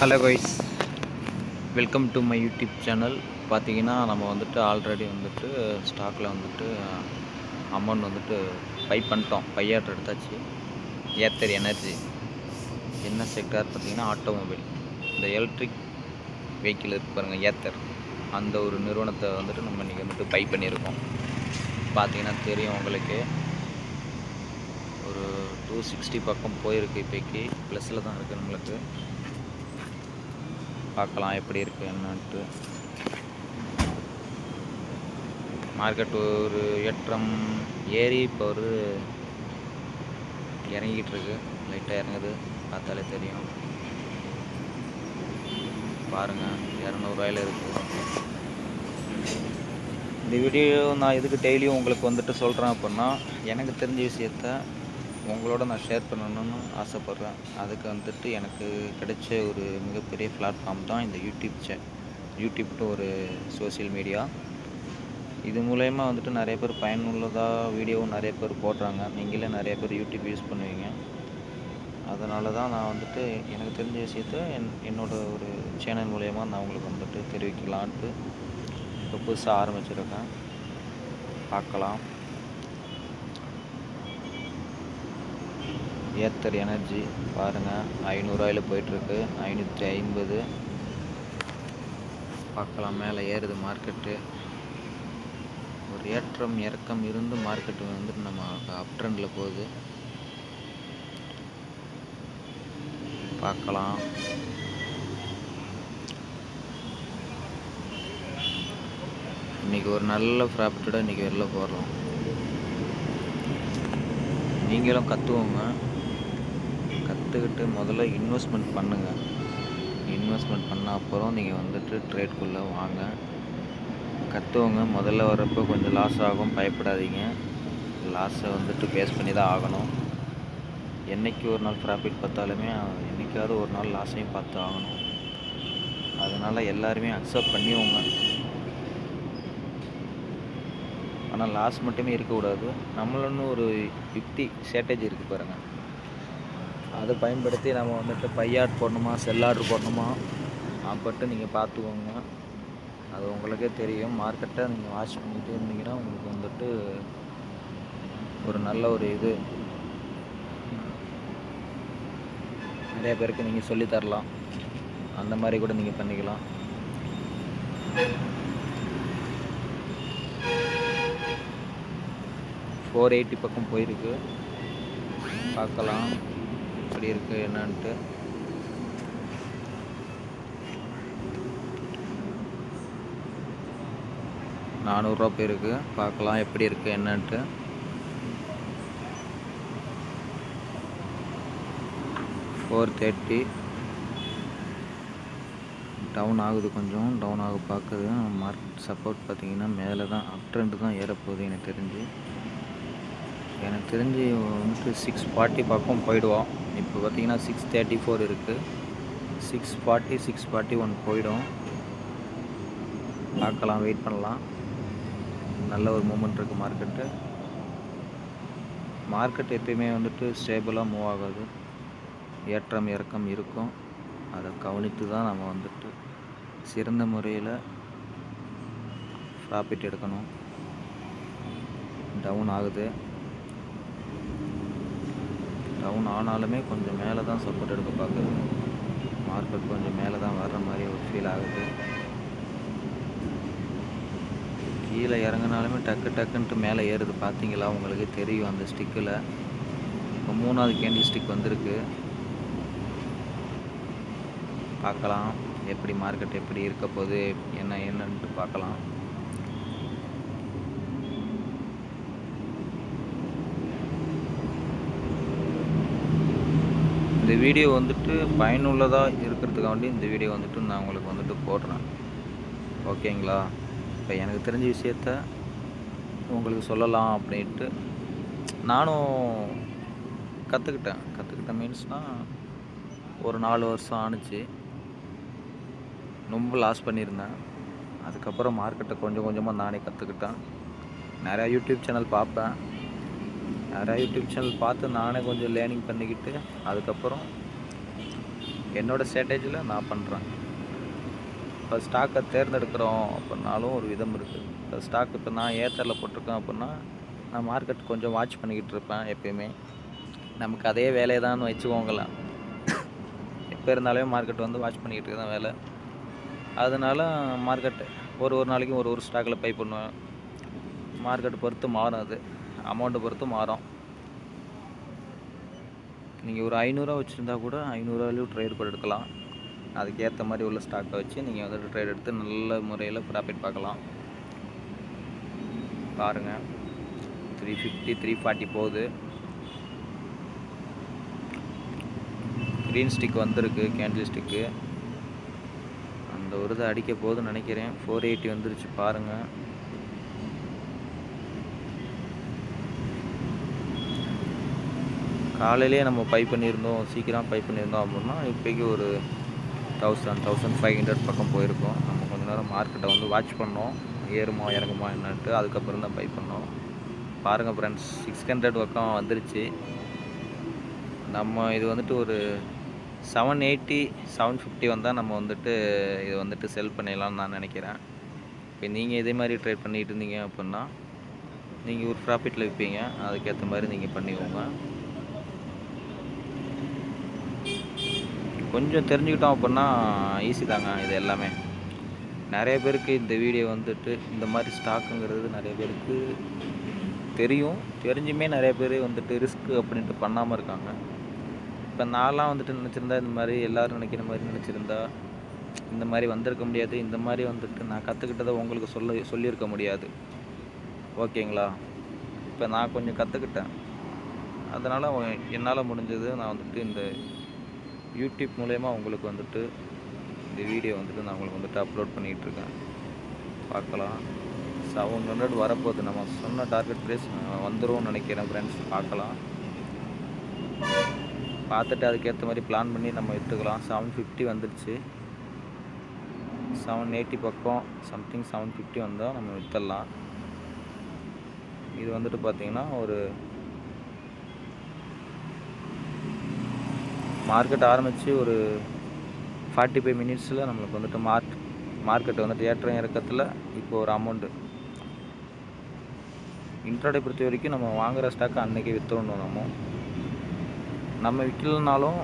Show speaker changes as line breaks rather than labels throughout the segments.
Hello guys welcome to my YouTube channel பார்த்தீங்கன்னா நம்ம வந்துட்டு ஆல்ரெடி வந்துட்டு ஸ்டாக்கில் வந்துட்டு அமௌண்ட் வந்துட்டு பை பண்ணிட்டோம். பையாட்டர் எடுத்தாச்சு. ஏத்தர் எனர்ஜி என்ன செக்டார் பார்த்தீங்கன்னா ஆட்டோமொபைல் இந்த எலக்ட்ரிக் வெஹிக்கிள் இருக்கு பாருங்கள் ஏத்தர் அந்த ஒரு நிறுவனத்தை வந்துட்டு நம்ம இன்றைக்கி வந்துட்டு பை பண்ணியிருக்கோம். பார்த்தீங்கன்னா தெரியும் உங்களுக்கு. ஒரு டூ சிக்ஸ்டி பக்கம் போயிருக்கு இப்போக்கி ப்ளஸில் தான் இருக்குது நம்மளுக்கு பார்க்கலாம் எப்படி இருக்குது என்னன்ட்டு மார்க்கெட் ஒரு ஏற்றம் ஏறி இப்போ ஒரு இறங்கிட்டு இருக்கு லைட்டாக இறங்குது. பார்த்தாலே தெரியும். பாருங்கள் இரநூறுவாயில் இருக்குது இந்த வீடியோ நான் எதுக்கு டெய்லியும் உங்களுக்கு வந்துட்டு சொல்கிறேன் அப்படின்னா எனக்கு தெரிஞ்ச விஷயத்த உங்களோட நான் ஷேர் பண்ணணும்னு ஆசைப்பட்றேன். அதுக்கு வந்துட்டு எனக்கு கிடைச்ச ஒரு மிகப்பெரிய பிளாட்ஃபார்ம் தான் இந்த யூடியூப் சே யூடியூப்ட்டு ஒரு சோஷியல் மீடியா இது மூலயமா வந்துட்டு நிறைய பேர் பயனுள்ளதாக வீடியோவும் நிறைய பேர் போடுறாங்க. நீங்களே நிறைய பேர் யூடியூப் யூஸ் பண்ணுவீங்க. அதனால தான் நான் வந்துட்டு எனக்கு தெரிஞ்ச விஷயத்த என் என்னோட ஒரு சேனல் மூலயமா நான் உங்களுக்கு வந்துட்டு தெரிவிக்கலான்ட்டு இப்போ புதுசாக ஆரம்பிச்சிருக்கேன். பார்க்கலாம். ஏத்தர் எனர்ஜி பாருங்கள் ஐநூறுரூவாயில் போயிட்டுருக்கு. ஐநூற்றி ஐம்பது. பார்க்கலாம் மேலே ஏறுது மார்க்கெட்டு ஒரு ஏற்றம் இறக்கம் இருந்து மார்க்கெட்டு வந்துட்டு நம்ம அப் ட்ரெண்டில் போகுது. பார்க்கலாம். இன்றைக்கி ஒரு நல்ல ப்ராஃபிட்டோட இன்றைக்கி வெளில போடுறோம் நீங்களும் கற்றுவோங்க கற்றுக்கிட்டு முதல்ல இன்வெஸ்ட்மெண்ட் பண்ணுங்கள் இன்வெஸ்ட்மெண்ட் பண்ண அப்புறம் நீங்கள் வந்துட்டு ட்ரேட்குள்ளே வாங்க. கற்றுவங்க முதல்ல வரப்போ கொஞ்சம் லாஸ் ஆகும். பயப்படாதீங்க. லாஸை வந்துட்டு ஃபேஸ் பண்ணி தான் ஆகணும். என்றைக்கு ஒரு நாள் ப்ராஃபிட் பார்த்தாலுமே என்றைக்காவது ஒரு நாள் லாஸையும் பார்த்து ஆகணும். அதனால் எல்லாருமே அக்செப்ட் பண்ணிவோங்க ஆனால் லாஸ் மட்டுமே இருக்கக்கூடாது. நம்மளுன்னு ஒரு யுக்தி ஸ்ட்ராட்டஜி இருக்குது பாருங்கள் அதை பயன்படுத்தி நம்ம வந்துட்டு பையாட் போடணுமா செல்லாட்ரு போடணுமா அப்பட்டு நீங்கள் பார்த்துக்கோங்க. அது உங்களுக்கே தெரியும். மார்க்கெட்டை நீங்கள் வாட்ச் பண்ணிகிட்டே இருந்தீங்கன்னா உங்களுக்கு வந்துட்டு ஒரு நல்ல ஒரு இது. நிறைய பேருக்கு நீங்கள் சொல்லித் தரலாம். அந்த மாதிரி கூட நீங்கள் பண்ணிக்கலாம். ஃபோர் எயிட்டி பக்கம் போயிருக்கு. பார்க்கலாம். எப்படி இருக்குது என்னன்ட்டு. நானூறுரூவா போயிருக்கு. பார்க்கலாம் எப்படி இருக்குது என்னன்ட்டு. ஃபோர் தேர்ட்டி டவுன் ஆகுது கொஞ்சம் டவுன் ஆக பார்க்குது. மார்க்கெட் சப்போர்ட் பார்த்தீங்கன்னா மேலே தான் அப் ட்ரெண்டு தான் ஏறப்போகுது எனக்கு தெரிஞ்சு. எனக்கு தெரிஞ்சு வந்துட்டு சிக்ஸ் ஃபார்ட்டி பக்கம் போயிடுவோம். இப்போ பார்த்தீங்கன்னா சிக்ஸ் தேர்ட்டி ஃபோர் இருக்குது six forty six forty one போயிடும். பார்க்கலாம் வெயிட் பண்ணலாம். நல்ல ஒரு மூமெண்ட் இருக்குது மார்க்கெட்டு மார்க்கெட் எப்பயுமே வந்துட்டு ஸ்டேபிளாக மூவ் ஆகாது. ஏற்றம் இறக்கம் இருக்கும். அதை கவனித்து தான் நம்ம வந்துட்டு சிறந்த முறையில் ப்ராஃபிட் எடுக்கணும். டவுன் ஆகுது. டவுன் ஆனாலுமே கொஞ்சம் மேலே தான் சப்போர்ட் எடுக்க பார்க்குது. மார்க்கெட் கொஞ்சம் மேலே தான் வர்ற மாதிரி ஒரு ஃபீல் ஆகுது. கீழே இறங்கினாலுமே டக்கு டக்குன்ட்டு மேலே ஏறுது. பார்த்தீங்களா? உங்களுக்கு தெரியும் அந்த ஸ்டிக்கில் இப்போ மூணாவது கேண்டி ஸ்டிக் வந்திருக்கு. பார்க்கலாம். எப்படி மார்க்கெட் எப்படி இருக்க போகுது? என்ன என்னன்ட்டு பார்க்கலாம். இந்த வீடியோ வந்துட்டு பயனுள்ளதாக இருக்கிறதுக்காண்டி இந்த வீடியோ வந்துட்டு நான் உங்களுக்கு வந்துட்டு போடுறேன். ஓகேங்களா? இப்போ எனக்கு தெரிஞ்ச விஷயத்த உங்களுக்கு சொல்லலாம் அப்படின்ட்டு நானும் கற்றுக்கிட்டேன் கற்றுக்கிட்டேன் மீன்ஸ்னால் ஒரு நாலு வருஷம் ஆணுச்சு. ரொம்ப லாஸ் பண்ணியிருந்தேன். அதுக்கப்புறம் மார்க்கெட்டை கொஞ்சம் கொஞ்சமாக நானே கற்றுக்கிட்டேன் நிறையா யூடியூப் சேனல் பார்ப்பேன். நிறையா யூடியூப் சேனல் பார்த்து நானே கொஞ்சம் லேர்னிங் பண்ணிக்கிட்டு அதுக்கப்புறம் என்னோடய ஸ்ட்ராட்டஜியில் நான் பண்ணுறேன் இப்போ ஸ்டாக்கை தேர்ந்தெடுக்கிறோம் அப்படின்னாலும் ஒரு விதம் இருக்குது இப்போ ஸ்டாக் இப்போ நான் ஏத்தரில் போட்டிருக்கேன் அப்படின்னா நான் மார்க்கெட் கொஞ்சம் வாட்ச் பண்ணிக்கிட்டு இருப்பேன் எப்பயுமே. நமக்கு அதே வேலையை தான் வச்சுக்கோங்களேன். எப்போ இருந்தாலும் மார்க்கெட் வந்து வாட்ச் பண்ணிக்கிட்டு தான் வேலை. அதனால மார்க்கெட் ஒரு ஒரு நாளைக்கும் ஒரு ஒரு ஸ்டாக்கில் பை பண்ணுவேன். மார்க்கெட் பொறுத்து மாறும் அது. அமௌண்ட்டை பொறுத்து மாறும். நீங்கள் ஒரு ஐநூறுரூவா வச்சுருந்தா கூட ஐநூறுரூவாலையும் ட்ரேட் கூட எடுக்கலாம். அதுக்கேற்ற மாதிரி உள்ள ஸ்டாக்கை வச்சு நீங்கள் வந்துட்டு ட்ரேட் எடுத்து நல்ல முறையில் ப்ராஃபிட் பார்க்கலாம். பாருங்கள் த்ரீ ஃபிஃப்டி த்ரீ ஃபார்ட்டி போகுது. க்ரீன் ஸ்டிக் வந்திருக்கு கேண்டில் ஸ்டிக்கு அந்த ஒரு இதை அடிக்க போகுதுன்னு நினைக்கிறேன். ஃபோர் எயிட்டி வந்துருச்சு பாருங்கள் காலையிலே நம்ம பை பண்ணியிருந்தோம் சீக்கிரம் பை பண்ணியிருந்தோம் அப்படின்னா இப்போக்கி ஒரு தௌசண்ட் தௌசண்ட் ஃபைவ் ஹண்ட்ரட் பக்கம் போயிருக்கோம். நம்ம கொஞ்ச நேரம் மார்க்கெட்டை வந்து வாட்ச் பண்ணோம். ஏறுமா இறங்குமா என்னன்ட்டு அதுக்கப்புறம் தான் பை பண்ணோம். பாருங்கள் ஃப்ரெண்ட்ஸ் சிக்ஸ் ஹண்ட்ரட் பக்கம் வந்துருச்சு. நம்ம இது வந்துட்டு ஒரு செவன் எயிட்டி செவன் ஃபிஃப்டி வந்தால் நம்ம வந்துட்டு இது வந்துட்டு செல் பண்ணிடலாம்னு நான் நினைக்கிறேன். இப்போ நீங்கள் இதே மாதிரி ட்ரேட் பண்ணிகிட்டு இருந்தீங்க அப்படின்னா நீங்கள் ஒரு ப்ராஃபிட்டில் விற்பீங்க அதுக்கேற்ற மாதிரி நீங்கள் பண்ணிக்கோங்க. கொஞ்சம் தெரிஞ்சுக்கிட்டோம் அப்படின்னா ஈஸி தாங்க இது எல்லாமே. நிறைய பேருக்கு இந்த வீடியோ வந்துட்டு இந்த மாதிரி ஸ்டாக்குங்கிறது நிறைய பேருக்கு தெரியும். தெரிஞ்சுமே நிறைய பேர் வந்துட்டு ரிஸ்க் அப்படின்ட்டு பண்ணாமல் இருக்காங்க. இப்போ நான்லாம் வந்துட்டு நினச்சிருந்தா இந்த மாதிரி எல்லோரும் நினைக்கிற மாதிரி நினச்சிருந்தா இந்த மாதிரி வந்திருக்க முடியாது. இந்த மாதிரி வந்துட்டு நான் கற்றுக்கிட்டதை உங்களுக்கு சொல்ல சொல்லியிருக்க முடியாது. ஓகேங்களா? இப்போ நான் கொஞ்சம் கற்றுக்கிட்டேன் அதனால் என்னால் முடிஞ்சது நான் வந்துட்டு இந்த யூடியூப் மூலயமா உங்களுக்கு வந்துட்டு இந்த வீடியோ வந்துட்டு நான் உங்களுக்கு வந்துட்டு அப்லோட் பண்ணிகிட்ருக்கேன். பார்க்கலாம். செவன் ஹண்ட்ரட் வரப்போகுது. நம்ம சொன்ன டார்கெட் ப்ரைஸ் வந்துடும் நினைக்கிறேன் ஃப்ரெண்ட்ஸ் பார்க்கலாம். பார்த்துட்டு அதுக்கேற்ற மாதிரி பிளான் பண்ணி நம்ம எடுத்துக்கலாம். செவன் ஃபிஃப்டி வந்துடுச்சு செவன் எயிட்டி பக்கம் சம்திங் செவன் ஃபிஃப்டி வந்தால் நம்ம விற்றுடலாம் இது வந்துட்டு பார்த்திங்கன்னா ஒரு மார்க்கெட் ஆரம்பித்து ஒரு ஃபார்ட்டி ஃபைவ் மினிட்ஸில் நம்மளுக்கு வந்துட்டு மார்க் மார்க்கெட் வந்துட்டு ஏற்றம் இறக்கத்தில் இப்போ ஒரு அமௌண்ட்டு இன்ட்ராடே பொறுத்த வரைக்கும் நம்ம வாங்குகிற ஸ்டாக்கை அன்றைக்கி விற்றுடணும் நம்ம. நம்ம விற்கலனாலும்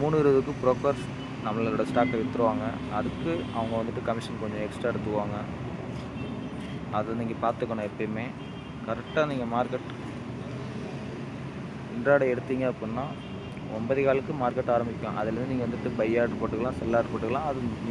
மூணு இருபதுக்கு ப்ரோக்கர்ஸ் நம்மளோட ஸ்டாக்கை விற்றுருவாங்க அதுக்கு அவங்க வந்துட்டு கமிஷன் கொஞ்சம் எக்ஸ்ட்ரா எடுத்துக்குவாங்க. அதை நீங்கள் பார்த்துக்கணும் எப்பயுமே. கரெக்டாக நீங்கள் மார்க்கெட் இன்ட்ராடே எடுத்தீங்க அப்படின்னா ஒன்பது காலுக்கு மார்க்கெட் ஆரம்பிக்கும். அதுலேருந்து நீங்கள் வந்துட்டு பை ஆர்டர் போட்டுக்கலாம் செல் ஆர்டர் போட்டுக்கலாம். அது நீங்கள்